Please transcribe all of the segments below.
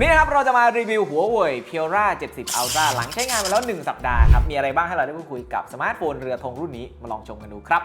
วันนี้นะครับเราจะมารีวิวหัวเว่ยเพียร่า70 Ultra หลังใช้งานมาแล้ว 1 สัปดาห์ครับ มีอะไรบ้างให้เราได้พูดคุยกับสมาร์ทโฟนเรือธงรุ่นนี้มาลองชมกันดูครับ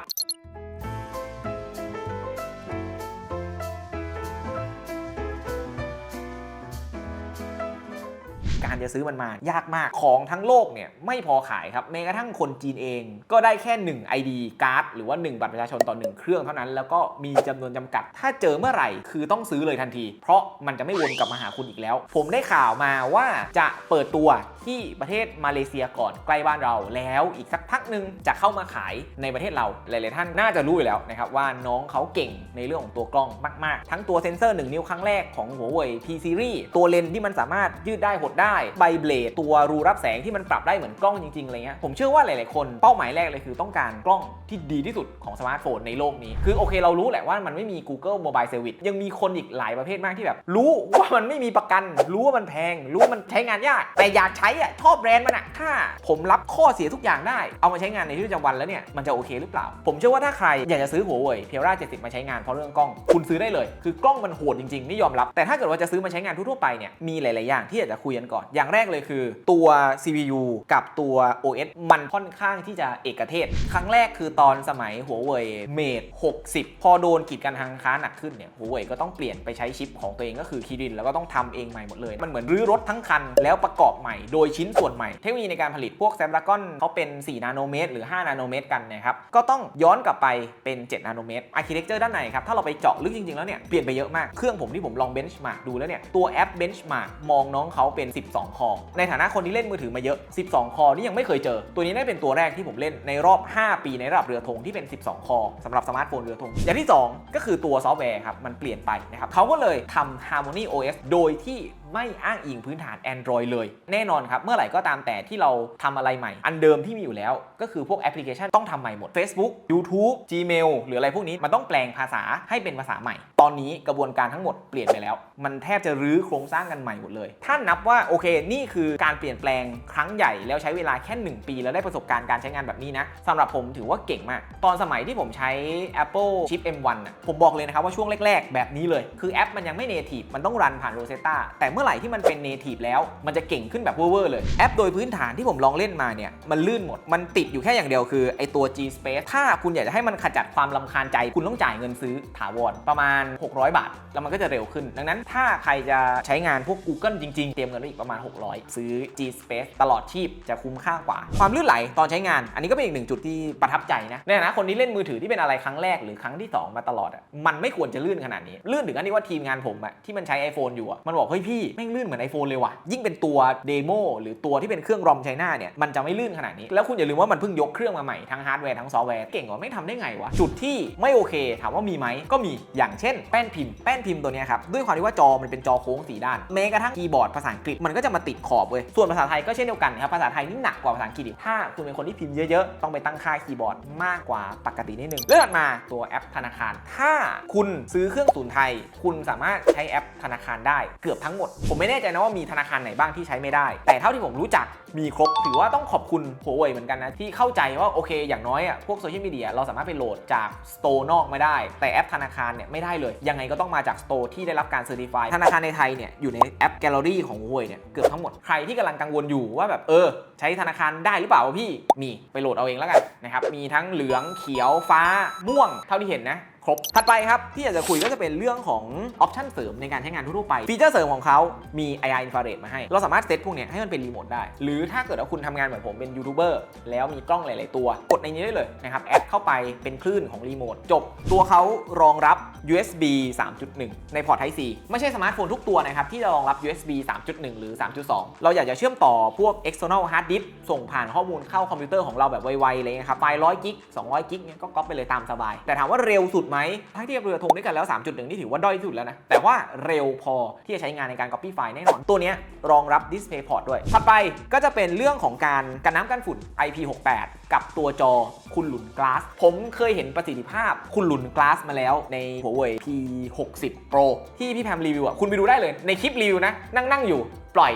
ารจะซื้อมันมายากมากของทั้งโลกเนี่ยไม่พอขายครับแม้กระทั่งคนจีนเอง ก็ได้แค่ 1 ID การ์ดหรือว่า 1 บัตรประชาชนต่อ 1 เครื่องเท่านั้น แล้วก็มีจำนวนจำกัด ถ้าเจอเมื่อไหร่คือต้องซื้อเลยทันที เพราะมันจะไม่วนกลับมาหาคุณอีกแล้ว ผมได้ข่าวมาว่าจะเปิดตัว ที่ประเทศมาเลเซียก่อนใกล้บ้านเราแล้วอีกสักพักหนึ่งจะเข้ามาขายในประเทศเราหลายๆท่านน่าจะรู้อยู่แล้วนะครับว่าน้องเขาเก่งในเรื่องของตัวกล้องมากๆ ทั้งตัวเซ็นเซอร์ 1 นิ้วครั้งแรกของหัวเว่ย P Series ตัวเลนส์ที่มันสามารถยืดได้หดได้ไบเบลดตัวรูรับแสงที่มันปรับได้เหมือนกล้องจริงๆอะไรเงี้ยผมเชื่อว่าหลายๆคนเป้าหมายแรกเลยคือต้องการกล้องที่ดีที่สุดของสมาร์ทโฟนในโลกนี้คือโอเคเรารู้แหละว่ามันไม่มี Google Mobile Service ยังมีคนอีกหลายประเภทมากที่แบบ รู้ว่ามันไม่มีประกัน รู้ว่ามันแพง รู้ว่ามันใช้งานยาก แต่อยากใช้อะชอบแบรนด์มันอะถ้าผมรับข้อเสียทุกอย่างได้ เอามาใช้งานในชีวิตประจำวันแล้วเนี่ยมันจะโอเคหรือเปล่า ผมเชื่อว่าถ้าใครอยากจะซื้อหัวเว่ยเพียร่า70มาใช้งานเพราะเรื่องกล้อง คุณซื้อได้เลย คือกล้องมันโหดจริงๆนี่ยอมรับแต่ถ้าเกิดว่าจะซื้อมาใช้งานทั่วๆไปเนี่ยมีหลายๆอย่างที่อยากจะคุยกันก่อน อย่างแรกเลยคือ ตัว CPU กับตัว OS มันค่อนข้างที่จะเอกเทศ ครั้งแรกคือตอนสมัยหัวเว่ยเมด60 พอโดนกีดกันทางค้าหนักขึ้นเนี่ยหัวเว่ยก็ต้องเปลี่ยนไปใช้ชิปของตัวเองก็คือคีรินแล้วก็ต้องทำเองใหม่หมดเลย มันเหมือนรื้อรถทั้งคันแล้วประกอบใหม่โดยชิ้นส่วนใหม่ เทคโนโลยีในการผลิตพวกแซมดากอนเขาเป็น 4 นาโนเมตร หรือ 5 นาโนเมตรกันนะครับก็ต้องย้อนกลับไปเป็น 7 นาโนเมตรอาร์เคเต็กเจอร์ด้านในครับถ้าเราไปเจาะลึกจริงๆแล้วเนี่ยเปลี่ยนไปเยอะมากเครื่องผมที่ผมลองเบนช์มาร์กดูแล้วเนี่ยตัวแอปเบนช์มาร์กมองน้องเขาเป็น 12 คอ ในฐานะคนที่เล่นมือถือมาเยอะ 12 คอนี่ยังไม่เคยเจอ ตัวนี้ได้เป็นตัวแรกที่ผมเล่นในรอบ 5 ปีในระดับเรือธงที่เป็น 12 คอสำหรับสมาร์ทโฟนเรือธงอย่างที่ 2 ก็คือตัวซอฟต์แวร์ครับมันเปลี่ยนไปนะครับเขาก็เลยทำ Harmony OS โดยที่ไม่อ้างอิงพื้นฐาน Android เลย แน่นอนครับ เมื่อไหร่ก็ตามแต่ที่เราทำอะไรใหม่ อันเดิมที่มีอยู่แล้ว ก็คือพวกแอปพลิเคชันต้องทำใหม่หมด Facebook YouTube Gmail หรืออะไรพวกนี้มันต้องแปลงภาษาให้เป็นภาษาใหม่ อนนี้กระบวนการทั้งหมดเปลี่ยนไปแล้ว มันแทบจะรื้อโครงสร้างกันใหม่หมดเลย ถ้านับว่าโอเคนี่คือการเปลี่ยนแปลงครั้งใหญ่แล้วใช้เวลาแค่ 1 ปีแล้วได้ประสบการณ์การใช้งานแบบนี้นะสำหรับผมถือว่าเก่งมาก ตอนสมัยที่ผมใช้ Apple Chip M1 ผมบอกเลยนะครับว่าช่วงแรก ๆ แบบนี้เลย คือแอปมันยังไม่ native มันต้องรันผ่าน Rosetta แต่เมื่อไหร่ที่มันเป็น native แล้ว มันจะเก่งขึ้นแบบเวอร์เลยแอปโดยพื้นฐานที่ผมลองเล่นมาเนี่ยมันลื่นหมดมันติดอยู่แค่อย่างเดียวคือไอตัว G Space ถ้าคุณอยากจะให้มันขจัดความลำคาญใจ คุณต้องจ่ายเงินซื้อถาวรประมาณ600 บาท แล้วมันก็จะเร็วขึ้น ดังนั้นถ้าใครจะใช้งานพวก Google จริง ๆ เตรียมเงินไว้อีกประมาณ 600 ซื้อ G Space ตลอดชีพจะคุ้มค่ากว่า ความลื่นไหลตอนใช้งาน อันนี้ก็เป็นอีกหนึ่งจุดที่ประทับใจนะในฐานะคนที่เล่นมือถือที่เป็นอะไรครั้งแรกหรือครั้งที่สองมาตลอดอะมันไม่ควรจะลื่นขนาดนี้ ลื่นถึงอันนี้ว่าทีมงานผมอะที่มันใช้ iPhone อยู่อะมันบอกเฮ้ยพี่แม่งลื่นเหมือน iPhone เลยว่ะยิ่งเป็นตัวเดโมหรือตัวที่เป็นเครื่องรอมไชน่าเนี่ยมันจะไม่ลื่นขนาดนี้ แล้วคุณอย่าลืมว่ามันเพิ่งยกเครื่องมาใหม่ทั้งฮาร์ดแวร์ทั้งซอฟต์แวร์เก่งกว่าไม่ทำได้ไงวะจุดที่ไม่โอเค ถามว่ามีไหมก็มีอย่างเช่นแป้นพิมพ์แป้นพิมพ์ตัวนี้ครับด้วยความที่ว่าจอมันเป็นจอโค้งสีด้านแม้กระทั่งคีย์บอร์ดภาษาอังกฤษมันก็จะมาติดขอบเว้ยส่วนภาษาไทยก็เช่นเดียวกันครับภาษาไทยนี่หนักกว่าภาษาอังกฤษถ้าคุณเป็นคนที่พิมพ์เยอะๆต้องไปตั้งค่าคีย์บอร์ดมากกว่าปกตินิดนึงเลื่อนมาตัวแอปธนาคาร ถ้าคุณซื้อเครื่องศูนไทย คุณสามารถใช้แอปธนาคารได้เกือบทั้งหมด ผมไม่แน่ใจนะว่ามีธนาคารไหนบ้างที่ใช้ไม่ได้ แต่เท่าที่ผมรู้จัก มีครบ ถือว่าต้องขอบคุณหัวเว่ยเหมือนกันนะ ที่เข้าใจว่าโอเค อย่างน้อยอะพวกโซเชียลมีเดียเราสามารถไปโหลดจากสโตร์นอกไม่ได้ แต่แอปธนาคารเนี่ยไม่ได้เลย ยังไงก็ต้องมาจากสโตร์ที่ได้รับการเซอร์ติฟายธนาคารในไทยเนี่ยอยู่ในแอปแกลเลอรี่ของหัวเว่ยเนี่ยเกือบทั้งหมดใครที่กำลังกังวลอยู่ว่าแบบเออ ใช้ธนาคารได้หรือเปล่าวะพี่มีไปโหลดเอาเองแล้วกันนะครับมีทั้งเหลืองเขียวฟ้าม่วงเท่าที่เห็นนะ ครบ ถัดไปครับที่อยากจะคุยก็จะเป็นเรื่องของออปชันเสริมในการใช้งานทั่วไป ฟีเจอร์เสริมของเขามี AI infrared มาให้ เราสามารถเซตพวกนี้ให้มันเป็นรีโมทได้ หรือถ้าเกิดว่าคุณทำงานเหมือนผมเป็นยูทูบเบอร์แล้วมีกล้องหลาย ๆ ตัว กดในนี้ได้เลยนะครับแอดเข้าไปเป็นคลื่นของรีโมทจบตัวเขารองรับ USB 3.1 ในพอร์ต Type C ไม่ใช่สมาร์ทโฟนทุกตัวนะครับที่จะรองรับ USB 3.1 หรือ 3.2 เราอยากจะเชื่อมต่อพวก external hard disk ส่งผ่านข้อมูลเข้าคอมพิวเตอร์ของเราแบบไวๆเลยนะครับไฟล์100กิก200กิกเนี่ยก็ก๊อปไปเลยตามสบาย แต่ถามว่าเร็วสุดไหมถ้าเทียบเรือธงด้วยกันแล้ว 3.1 นี่ถือว่าด้อยที่สุดแล้วนะ แต่ว่าเร็วพอที่จะใช้งานในการ copy ไฟล์แน่นอน ตัวนี้รองรับ display port ด้วย ถัดไปก็จะเป็นเรื่องของการกันน้ำกันฝุ่น IP68 กับตัวจอคุณหลุนกลาส ผมเคยเห็นประสิทธิภาพคุณหลุนกลาสมาแล้วในหัวเว่ย P60 Pro ที่พี่แพมรีวิวอะคุณไปดูได้เลยในคลิปรีวิวนะนั่งนั่งๆอยู่ปล่อย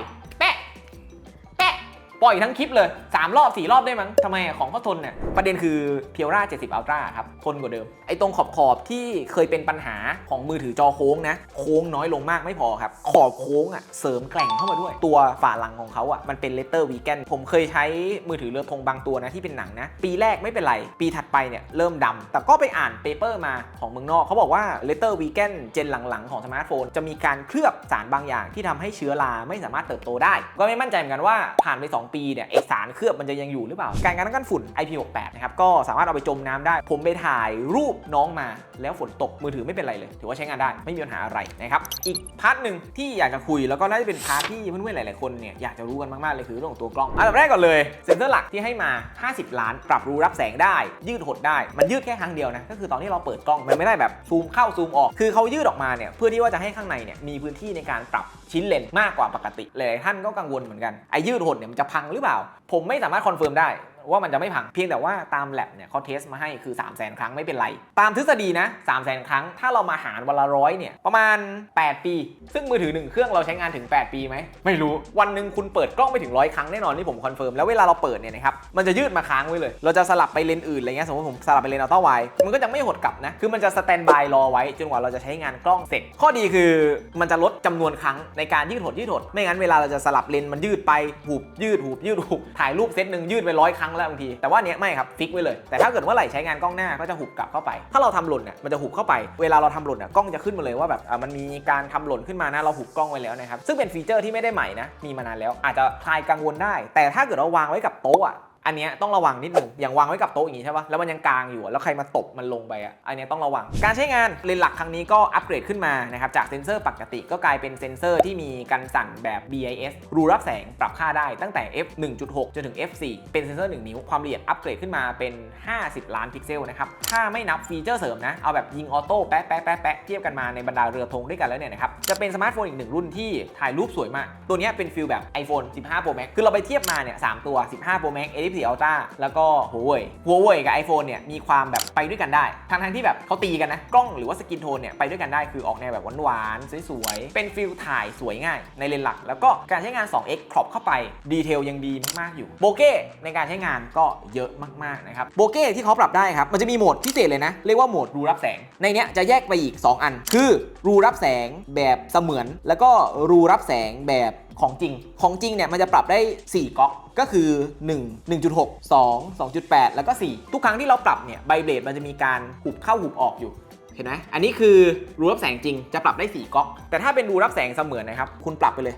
ปล่อยทั้งคลิปเลย 3 รอบ 4 รอบได้มั้งทำไมของเขาทนเนี่ยประเด็นคือเพียวรา70 Ultra ครับ ทนกว่าเดิม ไอ้ตรงขอบขอบที่เคยเป็นปัญหาของมือถือจอโค้งนะ โค้งน้อยลงมากไม่พอครับ ขอบโค้งอะเสริมแกร่งเข้ามาด้วย ตัวฝาหลังของเขาอะมันเป็นเลเตอร์วีแกนผมเคยใช้มือถือเรือธงบางตัวนะที่เป็นหนังนะ ปีแรกไม่เป็นไร ปีถัดไปเนี่ยเริ่มดำแต่ก็ไปอ่านเปเปอร์มาของเมืองนอกเขาบอกว่าเลเตอร์วีแกนเจนหลังๆของสมาร์ทโฟนจะมีการเคลือบสารบางอย่างที่ทำให้เชื้อราไม่สามารถเติบโตได้ ก็ไม่มั่นใจเหมือนกันว่าผ่านไป2ปีเนี่ยไอสารเคลือบมันจะยังอยู่หรือเปล่า การกันกันฝุ่น IP68 นะครับก็สามารถเอาไปจมน้ำได้ ผมไปถ่ายรูปน้องมา แล้วฝนตกมือถือไม่เป็นไรเลย ถือว่าใช้งานได้ไม่มีปัญหาอะไรนะครับอีกพาร์ทหนึ่งที่อยากจะคุยแล้วก็น่าจะเป็นพาร์ทที่เพื่อนๆหลายๆคนเนี่ยอยากจะรู้กันมากๆเลยคือเรื่องของตัวกล้องอันดับแรกก่อนเลยเซ็นเซอร์หลักที่ให้มา 50 ล้าน ปรับรูรับแสงได้ ยืดหดได้มันยืดแค่ครั้งเดียวนะก็คือตอนที่เราเปิดกล้องมันไม่ได้แบบซูมเข้าซูมออก คือเขายืดออกมาเนี่ยเพื่อที่ว่าจะให้ข้างในเนี่ยมีพื้นที่ในการปรับ ชิ้นเลนมากกว่าปกติหลายท่านก็กังวลเหมือนกันไอ้ยืดหดเนี่ยมันจะพังหรือเปล่า ผมไม่สามารถคอนเฟิร์มได้ ว่ามันจะไม่พังเพียงแต่ว่าตามแ a บเนี่ยเขาเทสมาให้คือ 3 0 0 0 0 0 ครั้งไม่เป็นไร ตามทฤษฎีนะ 3 0 0 0 0 0 ครั้ง ถ้าเรามาหารวันละร้อยเนี่ยประมาณ 8 ปี ซึ่งมือถือ 1 เครื่องเราใช้งานถึง 8 ปีไหม ไม่รู้วันหนึ่งคุณเปิดกล้องไปถึงร้อยครั้งแน่นอนที่ผมคอนเฟิร์มแล้วเวลาเราเปิดเนี่ยนะครับมันจะยืดมาค้างไว้เลย เราจะสลับไปเลนส์อื่นอะไรเงี้ยสมมติผมสลับไปเลนส์อัลต้าไวมันก็จะไม่หดกลับนะคือมันจะสแตนบายรอไว้จนกว่าเราจะใช้งานกล้องเสร็จ ข้อดีคือมันจะลดจำนวนครั้งในการยืดหดยืดหดไม่งั้นเวลาเราจะสลับเลนส์มันยืดไปหูบยืดหูบยืดหูบถ่ายรูปเซตหนึ่งยืดไปร้อยครั้งแล้วบางที แต่ว่าเนี้ยไม่ครับฟิกไว้เลย แต่ถ้าเกิดว่าไหร่ใช้งานกล้องหน้าก็จะหุบกลับเข้าไป ถ้าเราทำหล่นเนี่ยมันจะหุบเข้าไป เวลาเราทำหล่นเนี่ยกล้องจะขึ้นมาเลยว่าแบบมันมีการทำหล่นขึ้นมานะเราหุบกล้องไว้แล้วนะครับซึ่งเป็นฟีเจอร์ที่ไม่ได้ใหม่นะมีมานานแล้วอาจจะคลายกังวลได้ แต่ถ้าเกิดเราวางไว้กับโต๊ะ อันเนี้ยต้องระวังนิดหนึ่งอย่างวางไว้กับโต๊ะอย่างนี้ใช่ปะแล้วมันยังกลางอยู่อะแล้วใครมาตบมันลงไปอะอันเนี้ยต้องระวัง การใช้งานเลนส์หลักครั้งนี้ก็อัปเกรดขึ้นมานะครับจากเซนเซอร์ปกติก็กลายเป็นเซนเซอร์ที่มีการสั่นแบบ BIS รูรับแสงปรับค่าได้ตั้งแต่ f 1.6จนถึง f 4เป็นเซนเซอร์ 1 นิ้วความละเอียดอัปเกรดขึ้นมาเป็น 50 ล้านพิกเซลนะครับถ้าไม่นับฟีเจอร์เสริมนะเอาแบบยิงออโต้แป๊ะแป๊ะแป๊ะแป๊ะเทียบกันมาในบรรดาเรือธงด้วยกันแล้วเนี่ยนะครับจะเป็นสมาร์ทโฟนอีกหนึ่งรุ่นที่ถ่ายรูปสวยมากตัวนี้เป็นฟิลแบบ iPhone 15 Pro Max คือเราไปเทียบมาเนี่ย3ตัว 15 Pro Max A14 Ultra แล้วก็ Huawei Huawei กับ iPhone เนี่ยมีความแบบไปด้วยกันได้ ทั้งทั้งๆที่แบบเขาตีกันนะ กล้องหรือว่าสกินโทนเนี่ยไปด้วยกันได้คือออกแนวแบบหวานๆสวยๆ เป็นฟิลถ่ายสวยง่ายในเลนส์หลัก แล้วก็การใช้งาน 2x ครอบเข้าไปดีเทลยังดีมากๆอยู่โบเก้ในการใช้งานก็เยอะมากๆนะครับโบเก้ที่เขาปรับได้ครับมันจะมีโหมดพิเศษเลยนะเรียกว่าโหมดรูรับแสงในเนี้ยจะแยกไปอีก 2 อัน คือรูรับแสงแบบเสมือน แล้วก็รูรับแสงแบบ ของจริง ของจริงเนี่ยมันจะปรับได้ 4ก๊อกก็คือ 1 1.6 2 2.8 แล้วก็ 4 ทุกครั้งที่เราปรับเนี่ยไบเบรดมันจะมีการหุบเข้าหุบออกอยู่เห็นไหมอันนี้คือรูรับแสงจริงจะปรับได้ 4ก๊อก แต่ถ้าเป็นรูรับแสงเสมือนนะครับ คุณปรับไปเลย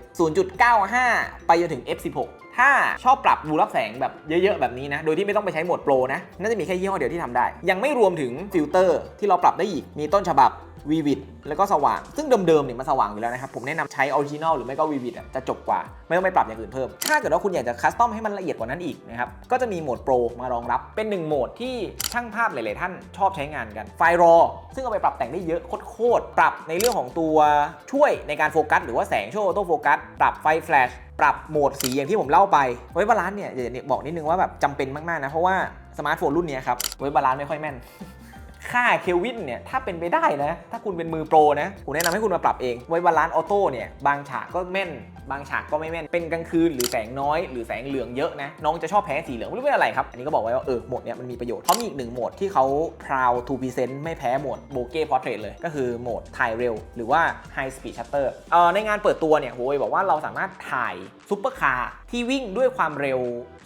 0.95 ไปจนถึง f16 ถ้าชอบปรับรูรับแสงแบบเยอะๆ แบบนี้นะ โดยที่ไม่ต้องไปใช้โหมดโปรนะ น่าจะมีแค่ยี่ห้อเดียวที่ทำได้ ยังไม่รวมถึงฟิลเตอร์ที่เราปรับได้อีก มีต้นฉบับ วีวิดแล้วก็สว่าง ซึ่งเดิมๆเนี่ยมันสว่างอยู่แล้วนะครับ ผมแนะนำใช้ออริจินอลหรือไม่ก็วีวิดจะจบกว่า ไม่ต้องไปปรับอย่างอื่นเพิ่ม ถ้าเกิดว่าคุณอยากจะคัสตอมให้มันละเอียดกว่านั้นอีกนะครับ ก็จะมีโหมดโปรมารองรับ เป็นหนึ่งโหมดที่ช่างภาพหลายๆท่านชอบใช้งานกัน ไฟรอ ซึ่งเอาไปปรับแต่งได้เยอะโคตรๆปรับในเรื่องของตัวช่วยในการโฟกัสหรือว่าแสงช่วยออโต้โฟกัส ปรับไฟแฟลชปรับโหมดสีอย่างที่ผมเล่าไปไว้บาลานซ์เนี่ยเดี๋ยวบอกนิดนึงว่าแบบจำเป็นมาก ๆ นะ เพราะว่าสมาร์ทโฟนรุ่นนี้ครับไว้บาลานซ์ไม่ค่อยแม่น ค่าเคลวินเนี่ยถ้าเป็นไปได้นะ ถ้าคุณเป็นมือโปรนะผมแนะนำให้คุณมาปรับเอง ไว้บาลานซ์ออโต้เนี่ยบางฉากก็แม่น บางฉากก็ไม่แม่น เป็นกลางคืนหรือแสงน้อยหรือแสงเหลืองเยอะนะ น้องจะชอบแพ้สีเหลืองไม่รู้เป็นอะไรครับ อันนี้ก็บอกไว้ว่าเออโหมดเนี่ยมันมีประโยชน์เขามีอีกหนึ่งโหมดที่เขา proud to present ไม่แพ้โหมดโบเก้พอร์เทรตเลย ก็คือโหมดถ่ายเร็ว หรือว่า high speed shutter เอ่อในงานเปิดตัวเนี่ยโฮยบอกว่าเราสามารถถ่ายซุปเปอร์คาร์ที่วิ่งด้วยความเร็ว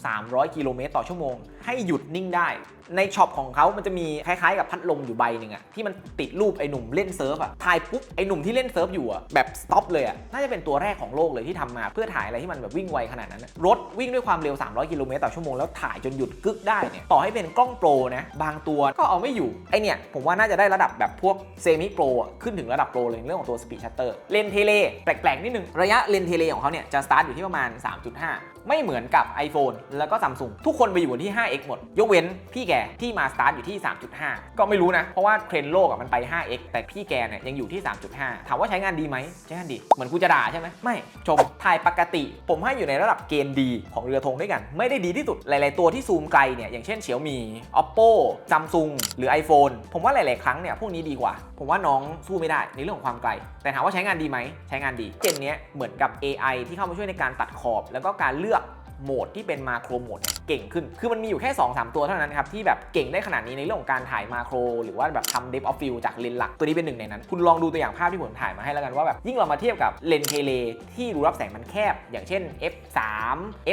300 กิโลเมตรต่อชั่วโมง ให้หยุดนิ่งได้ ในช็อปของเขามันจะมีคล้ายๆ กับพัดลมอยู่ใบหนึ่งอะที่มันติดรูปไอ้หนุ่มเล่นเซิร์ฟอะถ่ายปุ๊บไอ้หนุ่มที่เล่นเซิร์ฟอยู่อะแบบสต็อปเลยอะน่าจะเป็นตัวแรกของโลกเลยที่ทำมาเพื่อถ่ายอะไรที่มันแบบวิ่งไวขนาดนั้น รถวิ่งด้วยความเร็ว 300 กิโลเมตรต่อชั่วโมงแล้วถ่ายจนหยุดกึกได้เนี่ยต่อให้เป็นกล้องโปรนะบางตัวก็เอาไม่อยู่ไอเนี่ยผมว่าน่าจะได้ระดับแบบพวกเซมิโปรอะขึ้นถึงระดับโปรเลยเรื่องของตัวสปีดชัตเตอร์เลนเทเลแปลกๆนิดนึงระยะเลนเทเลของเขาเนี่ยจะสตาร์ทอยู่ที่ประมาณ 3.5 ไม่เหมือนกับ iPhone แล้วก็ Samsung ทุกคนไปอยู่ที่ 5x หมด ยกเว้นพี่แกที่มาสตาร์ทอยู่ที่ 3.5 ก็ไม่รู้นะ เพราะว่าเทรนโลกมันไป 5x แต่พี่แกเนี่ยยังอยู่ที่ 3.5 ถามว่าใช้งานดีไหมใช้งานดี เหมือนกูจะด่าใช่ไหมไม่ชมถ่ายปกติ ผมให้อยู่ในระดับเกณฑ์ดีของเรือธงด้วยกัน ไม่ได้ดีที่สุดหลาย ๆ ตัวที่ซูมไกลเนี่ยอย่างเช่นเฉียวมี oppo samsung หรือ iphone ผมว่าหลาย ๆ ครั้งเนี่ยพวกนี้ดีกว่า ผมว่าน้องสู้ไม่ได้ในเรื่องของความไกล แต่ถามว่าใช้งานดีไหมใช้งานดีเจนนี้เหมือนกับ AI ที่เข้ามาช่วยในการตัดขอบ แล้วก็การเลือก โหมดที่เป็นมาโครโหมดเก่งขึ้น คือมันมีอยู่แค่ 2 3 ตัวเท่านั้นครับ ที่แบบเก่งได้ขนาดนี้ในเรื่องของการถ่ายมาโคร หรือว่าแบบทำ depth of field จากเลนส์หลัก ตัวนี้เป็นหนึ่งในนั้น คุณลองดูตัวอย่างภาพที่ผมถ่ายมาให้แล้วกันว่าแบบยิ่งเรามาเทียบกับเลนส์เทเลที่รูรับแสงมันแคบ อย่างเช่น f3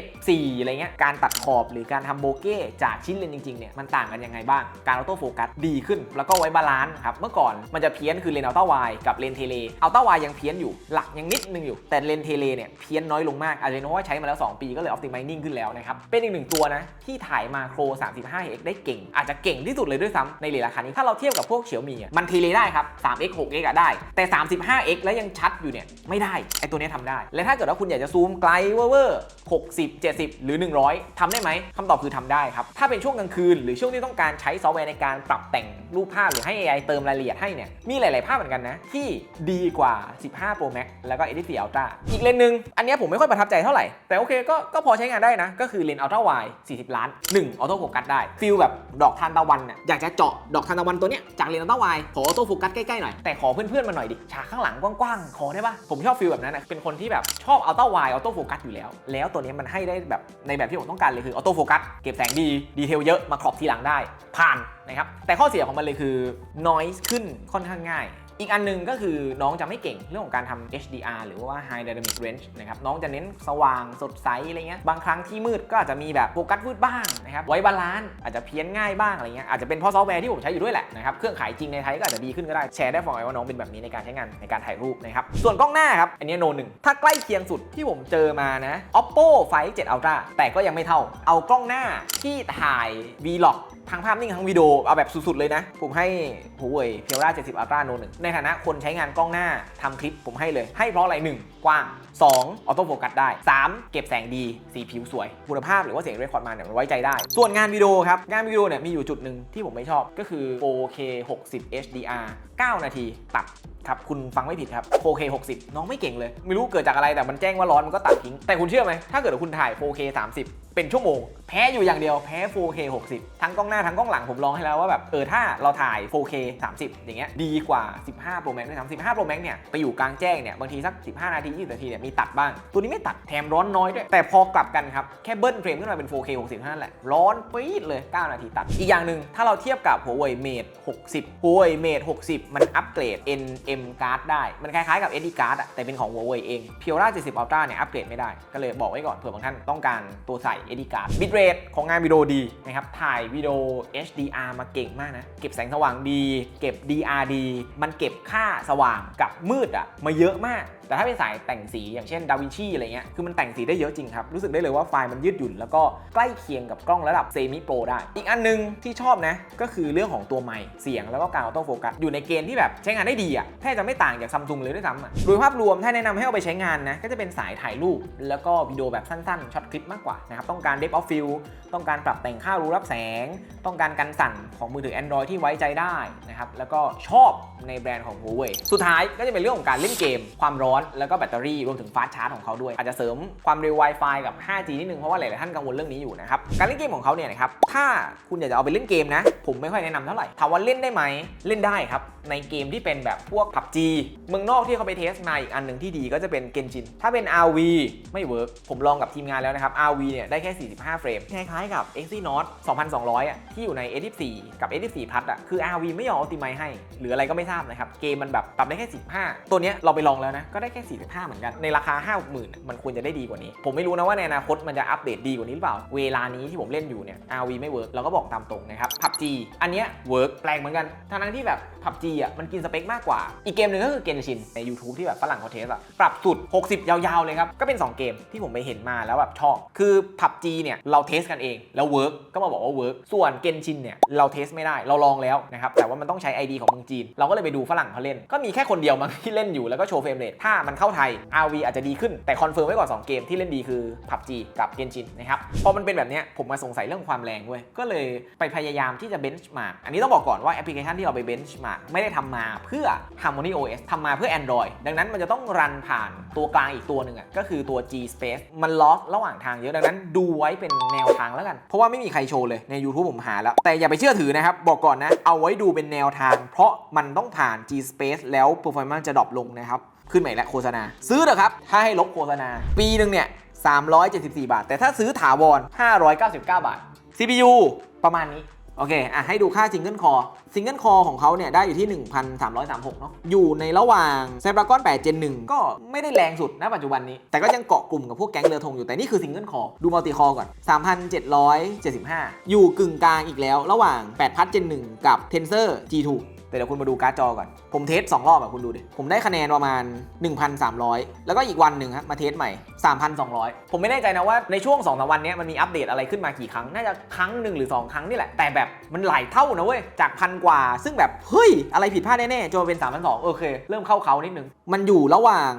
f4 อะไรเงี้ย การตัดขอบหรือการทำโบเก้จากชิ้นเลนส์จริงๆเนี่ยมันต่างกันยังไงบ้าง การออโต้โฟกัสดีขึ้น แล้วก็ไว้บาลานซ์ครับ เมื่อก่อนมันจะเพี้ยนคือเลนส์อัลต้าไวกับเลนส์เทเลอัลต้าไวยังเพี้ยนอยู่หลักยังนิดนึงอยู่แต่เลนส์เทเลเนี่ยเพี้ยนน้อยลงมากอาจจะเพราะว่าใช้มาแล้ว 2 ปีก็เลยออ t ติ i z นิ่งขึ้นแล้วนะครับ เป็นอีกหนึ่งตัวนะที่ถ่ายมาโคร 35x ได้เก่ง อาจจะเก่งที่สุดเลยด้วยซ้ำในเลนราคานี้ถ้าเราเทียบกับพวกเฉียวมีมันเทเลได้ครับ 3x 6x อะได้ แต่ 35x แล้วยังชัดอยู่เนี่ยไม่ได้ไอตัวนี้ทำได้ และถ้าเกิดว่าคุณอยากจะซูมไกลเวอร์60 70 หรือ 100ทำได้ไหมคำตอบคือทำได้ครับ ถ้าเป็นช่วงกลางคืน หรือช่วงที่ต้องการใช้ซอฟต์แวร์ในการปรับแต่งรูปภาพหรือให้ AI เติมรายละเอียดให้เนี่ย มีหลาย ๆ ภาพเหมือนกันนะ ที่ดีกว่า 15 Pro Max แล้วก็ A14 Ultra อีกเลนส์หนึ่งอันนี้ผมไม่ค่อยประทับใจเท่าไหร่ แต่โอเคก็ก็พอใช้งานได้นะ ก็คือเลนส์ Ultra Wide 40 ล้าน 1 ออโต้โฟกัสได้ฟิลแบบดอกทานตะวันเนี่ยอยากจะเจาะดอกทานตะวันตัวเนี้ยจากเลนส์ Ultra Wide ขอออโต้โฟกัสใกล้ๆหน่อยแต่ขอเพื่อนๆมาหน่อยดิฉากข้างหลังกว้างๆขอได้ปะผมชอบฟิลแบบนั้นนะเป็นคนที่แบบชอบ Ultra Wide ออโต้โฟกัสอยู่แล้ว แล้วตัวเนี้ยมันให้ได้แบบในแบบที่ผมต้องการเลยคือออโต้โฟกัสเก็บแสงดีดีเทลเยอะมาครอบทีหลังได้ ผ่านนะครับแต่ข้อเสียของมันเลยคือ noise ขึ้นค่อนข้างง่าย อีกอันหนึ่งก็คือน้องจะไม่เก่งเรื่องของการทำ HDR หรือว่า High Dynamic Range นะครับน้องจะเน้นสว่างสดใสอะไรเงี้ยบางครั้งที่มืดก็อาจจะมีแบบโฟกัสมืดบ้างนะครับไว้บาลานซ์อาจจะเพี้ยนง่ายบ้างอะไรเงี้ยอาจจะเป็นเพราะซอฟต์แวร์ที่ผมใช้อยู่ด้วยแหละนะครับเครื่องขายจริงในไทยก็อาจจะดีขึ้นก็ได้แชร์ได้ฟังไว้ว่าน้องเป็นแบบนี้ในการใช้งานในการถ่ายรูปนะครับส่วนกล้องหน้าครับอันนี้โนหนึ่งถ้าใกล้เคียงสุดที่ผมเจอมานะ Oppo Find 7 Ultra แต่ก็ยังไม่เท่า เอากล้องหน้าที่ถ่าย Vlog ทั้งภาพนิ่งทั้งวิดีโอเอาแบบสุดๆเลยนะผมให้ Huawei Peola 70 Ultra No 1ในฐานะคนใช้งานกล้องหน้าทำคลิปผมให้เลย ให้เพราะอะไร 1 กว้าง 2 ออโต้โฟกัสได้ 3 เก็บแสงดี สีผิวสวย คุณภาพหรือว่าเสียงเรคคอร์ดมาเนี่ยมันไว้ใจได้ ส่วนงานวิดีโอครับ งานวิดีโอเนี่ยมีอยู่จุดหนึ่งที่ผมไม่ชอบก็คือ 4K 60 HDR 9 นาทีตัดครับ คุณฟังไม่ผิดครับ 4K 60 น้องไม่เก่งเลย ไม่รู้เกิดจากอะไรแต่มันแจ้งว่าร้อนมันก็ตัดทิ้ง แต่คุณเชื่อไหม ถ้าเกิดคุณถ่าย 4K 30เป็นชั่วโมง แพ้อยู่อย่างเดียวแพ้ 4K 60 ทั้งกล้องหน้าทั้งกล้องหลังผมลองให้แล้วว่าแบบเออถ้าเราถ่าย 4K 30 อย่างเงี้ยดีกว่า 15 Pro Max ด้วยซ้ำ15 Pro Max เนี่ยไปอยู่กลางแจ้งเนี่ยบางทีสัก 15 นาที 20 นาทีเนี่ยมีตัดบ้าง ตัวนี้ไม่ตัดแถมร้อนน้อยด้วย แต่พอกลับกันครับ แค่เบิ้ลเฟรมขึ้นมาเป็น 4K 60เท่านั้นแหละ ร้อนปี๊ดเลย 9 นาทีตัด อีกอย่างหนึ่งถ้าเราเทียบกับ Huawei Mate 60 Huawei Mate 60 มันอัปเกรด NM card ได้ มันคล้ายๆกับ SD card อะแต่เป็นของ Huawei เอง Peola 70 Ultra เนี่ยอัปเกรดไม่ได้ก็เลยบอกไว้ก่อนเผื่อบางท่านต้องการตัวใส่เอดิการ์ดบิตเรทของงานวิดีโอดีนะครับ ถ่ายวิดีโอ HDR มาเก่งมากนะ เก็บแสงสว่างดี เก็บ DR ดีมันเก็บค่าสว่างกับมืดอะมาเยอะมากแต่ถ้าเป็นสายแต่งสีอย่างเช่น Da Vinci อะไรเงี้ยคือมันแต่งสีได้เยอะจริงครับ รู้สึกได้เลยว่าไฟล์มันยืดหยุ่น แล้วก็ใกล้เคียงกับกล้องระดับเซมิโปรได้ อีกอันนึงที่ชอบนะ ก็คือเรื่องของตัวไมค์เสียงแล้วก็การออโต้โฟกัสอยู่ในเกณฑ์ที่แบบใช้งานได้ดีอะแทบจะไม่ต่างจากซัมซุงเลยด้วยซ้ำอะโดยภาพรวมถ้าแนะนำให้เอาไปใช้งานนะก็จะเป็นสายถ่ายรูป แล้วก็วิดีโอแบบสั้นๆช็อตคลิปมากกว่านะครับต้องการ depth of field ต้องการปรับแต่งค่ารูรับแสง ต้องการกันสั่นของมือถือ Android ที่ไว้ใจได้นะครับแล้วก็ชอบในแบรนด์ของ Huawei สุดท้ายก็จะเป็นเรื่องของการเล่นเกมความร้อนแล้วก็แบตเตอรี่รวมถึงฟาสชาร์จของเขาด้วย อาจจะเสริมความเร็ว Wi-Fi กับ 5G นิดนึง เพราะว่าหลาย ๆ ท่านกังวลเรื่องนี้อยู่นะครับ การเล่นเกมของเขาเนี่ยนะครับ ถ้าคุณอยากจะเอาไปเล่นเกมนะ ผมไม่ค่อยแนะนำเท่าไหร่ ถามว่าเล่นได้ไหม เล่นได้ครับ ในเกมที่เป็นแบบพวก PUBG เมืองนอกที่เขาไปเทสมาอีกอันหนึ่งที่ดีก็จะเป็น Genshin ถ้าเป็น RV ไม่เวิร์กผมลองกับทีมงานแล้วนะครับ RV เนี่ยได้แค่ 45 เฟรม คล้ายๆกับ Exynos 2200อะที่อยู่ใน A14 กับ A14 Plus อะคือ RV ไม่ยอม optimize ให้หรืออะไรก็ไม่ทราบนะครับเกมมันแบบปรับได้แค่45ตัวเนี้ยเราไปลองแล้วนะก็ได้แค่ 45 เหมือนกัน ในราคา 5 6 0 0 0 มันควรจะได้ดีกว่านี้ ผมไม่รู้นะว่าในอนาคตมันจะอัปเดตดีกว่านี้หรือเปล่า เวลานี้ที่ผมเล่นอยู่เนี่ย RV ไม่เวิร์กเราก็บอกตามตรงนะครับ PUBG อันเนี้ยเวิร์กแปลกเหมือนกันทั้งที่แบบ PUBG อะมันกินสเปคมากกว่า อีกเกมหนึ่งก็คือ Genshin ใน YouTube ที่แบบฝรั่งเขาเทสอะปรับสุด 60 ยาวๆเลยครับก็เป็น 2 เกมที่ผมไปเห็นมาแล้วแบบชอบคือ PUBG เนี่ยเราเทสกันเองแล้วเวิร์กก็มาบอกว่าเวิร์กส่วน Genshin เนี่ยเราเทสไม่ได้เราลองแล้วนะครับแต่ว่ามันต้องใช้ ID ของเมืองจีน เราก็เลยไปดูฝรั่งเขาเล่น ก็มีแค่คนเดียวมั้งที่เล่นอยู่แล้วก็โชว์เฟรมเรทถ้ามันเข้าไทย RV อาจจะดีขึ้นแต่คอนเฟิร์มไว้ก่อน 2 เกมที่เล่นดีคือ PUBG กับ Genshin นะครับ พอมันเป็นแบบนี้ผมมาสงสัยเรื่องความแรงเว้ย ก็เลยไปพยายามที่จะเบนช์มาอันนี้ต้องบอกก่อนว่าแอปพลิเคชันที่เราไปเบนช์มาไม่ได้ทำมาเพื่อ Harmony OS ทำมาเพื่อ Android ดังนั้นมันจะต้องรันผ่านตัวกลางอีกตัวหนึ่งอะก็คือตัว G Space มันล็อกระหว่างทางเยอะดังนั้นดูไว้เป็นแนวทางแล้วกัน เพราะว่าไม่มีใครโชว์เลยใน YouTube ผมหาแล้ว แต่อย่าไปเชื่อถือนะครับบอกก่อนนะเอาไว้ดูเป็นแนวทาง เพราะมันต้องผ่าน G Space แล้ว performance จะดรอปลงนะครับ ขึ้นใหม่และโฆษณา ซื้อเถอะครับ ถ้าให้ลบโฆษณา ปีหนึ่งเนี่ย374 บาท แต่ถ้าซื้อถาวร 599 บาท CPU ประมาณนี้ โอเค อะ ให้ดูค่า Single Core Single Core ของเขาเนี่ย ได้อยู่ที่ 1,336 เนาะอยู่ในระหว่าง Snapdragon 8 Gen 1 ก็ไม่ได้แรงสุดนะปัจจุบันนี้ แต่ก็ยังเกาะกลุ่มกับพวกแก๊งเรือธงอยู่แต่นี่คือ Single Core ดู Multi Core ก่อน 3,775 อยู่กึ่งกลางอีกแล้ว ระหว่าง8พัท Gen 1 กับ Tensor G2 แต่เดี๋ยวคุณมาดูการ์ดจอก่อน ผมเทส2รอบอะคุณดูดิ ผมได้คะแนนประมาณ 1,300 แล้วก็อีกวันหนึ่งครับมาเทสใหม่ 3,200 ผมไม่แน่ใจนะว่าในช่วง2อสวันนี้มันมีอัปเดตอะไรขึ้นมากี่ครั้ง น่าจะครั้งหนึ่งหรือ 2 ครั้งนี่แหละ แต่แบบมันหลายเท่านะเว้ย จากพันกว่า ซึ่งแบบ เฮ้ย อะไรผิดพลาดแน่ๆจนเป็น3,200โอเค เริ่มเข้าเขานิดนึง มันอยู่ระหว่าง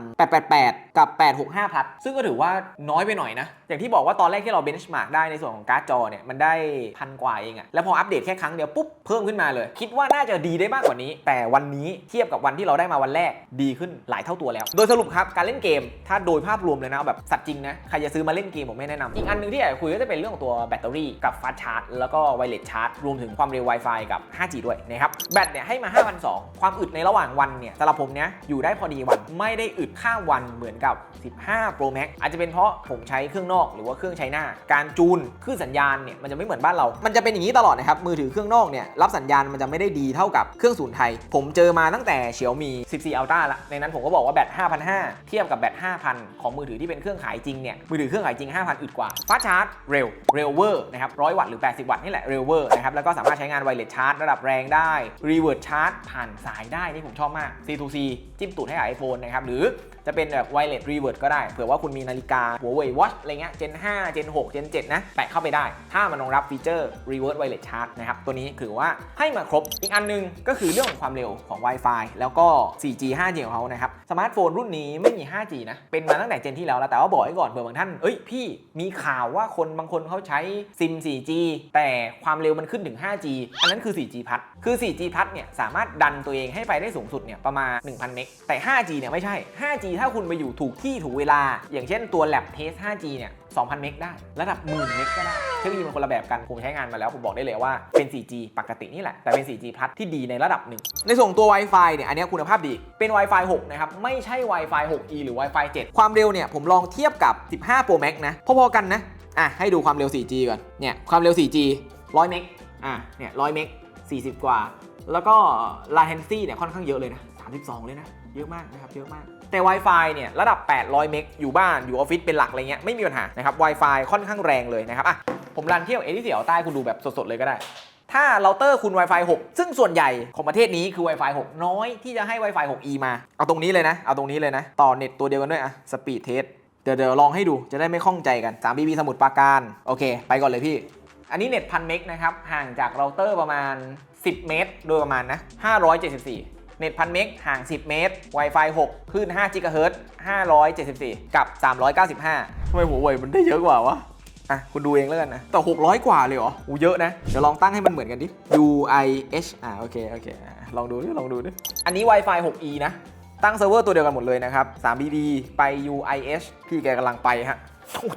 888 กับ 865พลัดซึ่งก็ถือว่าน้อยไปหน่อยนะ อย่างที่บอกว่าตอนแรกที่เราเบนช์มาร์กได้ในส่วนของการ์ดจอเนี่ยมันได้พันกว่าเองอะแล้วพออัปเดตแค่ครั้งเดียวปุ๊บเพิ่มขึ้นมาเลย คิดว่าน่าจะดีได้มากกว่านี้ แต่วันนี้เทียบกับวันที่เราได้มาวันแรกดีขึ้นหลายเท่าตัวแล้ว โดยสรุปครับการเล่นเกมถ้าโดยภาพรวมเลยนะแบบสัตว์จริงนะใครจะซื้อมาเล่นเกมผมไม่แนะนำอีกอันนึงที่อยากคุยก็จะเป็นเรื่องของตัวแบตเตอรี่กับฟาสชาร์จแล้วก็ไวเลสชาร์จรวมถึงความเร็ว Wi-Fi กับ 5G ด้วยนะครับแบตเนี่ยให้มา5,200ความอึดในระหว่างวันเนี่ยสำหรับผมเนี้ยอยู่ได้พอดีวันไม่ได้อึดข้ามวันเหมือนกับ 15 Pro Max อาจจะเป็นเพราะผมใช้เครื่องนอกหรือว่าเครื่องใช้หน้า การจูนคลื่นสัญญาณเนี่ยมันจะไม่เหมือนบ้านเรา มันจะเป็นอย่างนี้ตลอดนะครับ มือถือเครื่องนอกเนี่ยรับสัญญาณมันจะไม่ได้ดีเท่ากับเครื่องศูนย์ไทย ผมเจอมาตั้งแต่ Xiaomi 14 Ultra ละ ในนั้นผมก็บอกว่าแบต5,500 เทียบกับแบต5,000 ของมือถือที่เป็นเครื่องขายจริงเนี่ย มือถือเครื่องขายจริง 5,000 อึดกว่าฟาชาร์จเร็ว เร็วเวอร์นะครับ100วัตต์หรือ 80 วัตต์นี่แหละเร็วเวอร์นะครับ แล้วก็สามารถใช้งานไวเลสชาร์จระดับแรงได้รีเวิร์ดชาร์จผ่านสายได้นี่ผมชอบมาก C2C จิ้มตูดให้กับ iPhone นะครับหรือ จะเป็นแบบไวเลสรีเวิร์ดก็ได้ เผื่อว่าคุณมีนาฬิกา Huawei Watch อะไรเงี้ย Gen 5 Gen 6 Gen 7 นะ แปะเข้าไปได้ ถ้ามันรองรับฟีเจอร์ Reverse Wireless Charge นะครับ ตัวนี้ถือว่าให้มาครบ อีกอันหนึงก็คือเรื่องของความเร็วของ Wi-Fi แล้วก็ 4G 5G ของเขานะครับ สมาร์ทโฟนรุ่นนี้ไม่มี 5G นะ เป็นมาตั้งแต่เจนที่แล้วแล้ว แต่ว่าบอกไว้ก่อนเผื่อบางท่าน เอ้ยพี่มีข่าวว่าคนบางคนเขาใช้ซิม 4G แต่ความเร็วมันขึ้นถึง 5G อันนั้นคือ 4G พัด คือ 4G พัดเนี่ยสามารถดันตัวเองให้ไปได้สูงสุดเนี่ยประมาณ 1,000 เมกแต่ 5G เนี่ยไม่ใช่ 5G ถ้าคุณไปอยู่ถูกที่ถูกเวลา อย่างเช่นตัว Lab Test 5G เนี่ย 2,000 เมกได้ ระดับหมื่นเมกก็ได้ เทคโนโลยีมันคนละแบบกัน ผมใช้งานมาแล้ว ผมบอกได้เลยว่าเป็น 4G ปกตินี่แหละ แต่เป็น 4G พัดที่ดีในระดับหนึ่ง ในส่วนของตัว Wi-Fi เนี่ย อันนี้คุณภาพดี เป็น Wi-Fi 6 นะครับ ไม่ใช่ Wi-Fi 6E หรือ Wi-Fi 7 ความเร็วเนี่ยผมลองเทียบกับ 15 Pro Max นะ พอๆกันนะ อะ ให้ดูความเร็ว 4G ก่อน เนี่ย ความเร็ว 4G 100 เมก อะ เนี่ย 100 เมก 40 กว่า แล้วก็ latency เนี่ยค่อนข้างเยอะเลยนะ32 เลยนะ เยอะมากนะครับ เยอะมาก แต่ Wi-Fi เนี่ยระดับ 800 เมกอยู่บ้านอยู่ออฟฟิศเป็นหลักอะไรเงี้ยไม่มีปัญหานะครับ Wi-Fi ค่อนข้างแรงเลยนะครับอะผมรันเที่ยวเอที่เสียวใต้คุณดูแบบสดๆเลยก็ได้ถ้าเราเตอร์คุณ Wi-Fi 6 ซึ่งส่วนใหญ่ของประเทศนี้คือ Wi-Fi 6 น้อยที่จะให้ Wi-Fi 6E มา เอาตรงนี้เลยนะ เอาตรงนี้เลยนะ ต่อเน็ตตัวเดียวกันด้วยอะสปีดเทสเดี๋ยวเดี๋ยวลองให้ดูจะได้ไม่ข้องใจกัน3 BB สมุดปราการ โอเค ไปก่อนเลยพี่ อันนี้เน็ตพันเมกนะครับ ห่างจากเราเตอร์ประมาณ 10 เมตร โดยประมาณนะ 574 เน็ตพันเมกห่าง 10 เมตร Wi-Fi 6 คลื่น5 g h z 574 กับ 395ทำไมหัวเว่ยมันได้เยอะกว่าวะอะ คุณดูเองแล้วกันนะ แต่ 600 กว่าเลยเหรออูเยอะนะ เดี๋ยวลองตั้งให้มันเหมือนกันดิ U I H อ่าโอเค โอเคอะลองดูดิ ลองดูดิ อันนี้ Wi-Fi 6E นะ ตั้งเซิร์ฟเวอร์ตัวเดียวกันหมดเลยนะครับ 3BB ไป UIH พี่แกกำลังไปฮะ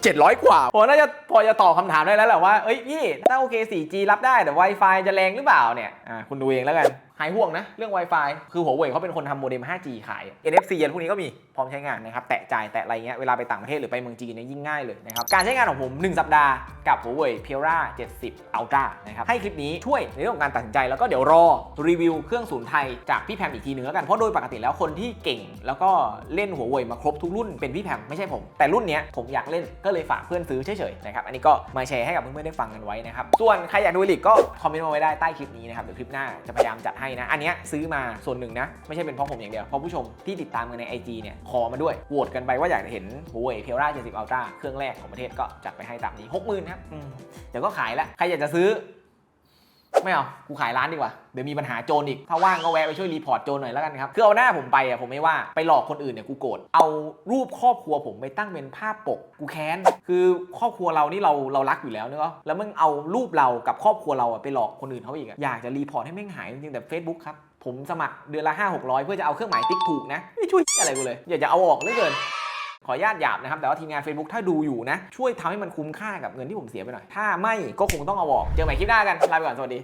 เจ็ดร้อยกว่าพอน่าจะพอจะตอบคำถามได้แล้วแหละว่า เอ้ย พี่ ถ้าโอเค 4G รับได้แต่ Wi-Fi จะแรงหรือเปล่าเนี่ย อ่า คุณดูเองแล้วกัน หายห่วงนะ เรื่อง Wi-Fi คือหัวเว่ยเขาเป็นคนทำโมเด็ม 5G ขาย NFC อันพวกนี้ก็มีพร้อมใช้งานนะครับ แตะจ่ายแตะอะไรเงี้ยเวลาไปต่างประเทศหรือไปเมืองจีนเนี่ยยิ่งง่ายเลยนะครับ การใช้งานของผม 1 สัปดาห์กับหัวเว่ย p i r a 70 Ultra นะครับ ให้คลิปนี้ช่วยในเรื่องของการตัดสินใจ แล้วก็เดี๋ยวรอรีวิวเครื่องศูนย์ไทยจากพี่แพมอีกทีหนึงแล้วกันเพราะโดยปกติแล้วคนที่เก่ง แล้วก็เล่นหัวเว่ยมาครบทุกรุ่นเป็นพี่แพมไม่ใช่ผม แต่รุ่นเนี้ยผมอยากเล่นก็เลยฝากเพื่อนซื้อเฉยๆนะครับอันนี้ก็มาแชร์ให้กับเพื่อนๆได้ฟังกันไว้นะครับส่วนใครอยากดูอีกก็คอมเมนต์มาไว้ได้ใต้คลิปนี้นะครับเดี๋ยวคลิปหน้าจะพยายามจัดให้นะ อันนี้ซื้อมาส่วนหนึ่งนะ ไม่ใช่เป็นเพราะผมอย่างเดียว เพราะผู้ชมที่ติดตามกันใน IG เนี่ยขอมาด้วยโหวตกันไปว่าอยากจะเห็น Huawei p i r a 70 Ultra เครื่องแรกของประเทศก็จัดไปให้ตามนี้ 60,000ครับเดี๋ยวก็ขายแล้วใครอยากจะซื้อ ไม่เอา กูขายร้านดีกว่า เดี๋ยวมีปัญหาโจรอีก ถ้าว่างก็แวะไปช่วยรีพอร์ตโจรหน่อยแล้วกันครับ คือเอาหน้าผมไปอะผมไม่ว่า ไปหลอกคนอื่นเนี่ยกูโกรธ เอารูปครอบครัวผมไปตั้งเป็นภาพปก กูแค้น คือครอบครัวเรานี่เราเรารักอยู่แล้วเนอะแล้วมึงเอารูปเรากับครอบครัวเราอะไปหลอกคนอื่นเขาอีกอะอยากจะรีพอร์ตให้แม่งหายจริงๆแต่ Facebook ครับ ผมสมัครเดือนละ5 600 เพื่อจะเอาเครื่องหมายติ๊กถูกนะ ไม่ช่วยอะไรกูเลย อยากจะเอาออกเหลือเกิน ขออนุญาตหยาบนะครับ แต่ว่าทีมงาน Facebook ถ้าดูอยู่นะ ช่วยทำให้มันคุ้มค่ากับเงินที่ผมเสียไปหน่อย ถ้าไม่ก็คงต้องเอาออก เจอใหม่คลิปหน้ากัน ลาไปก่อน สวัสดี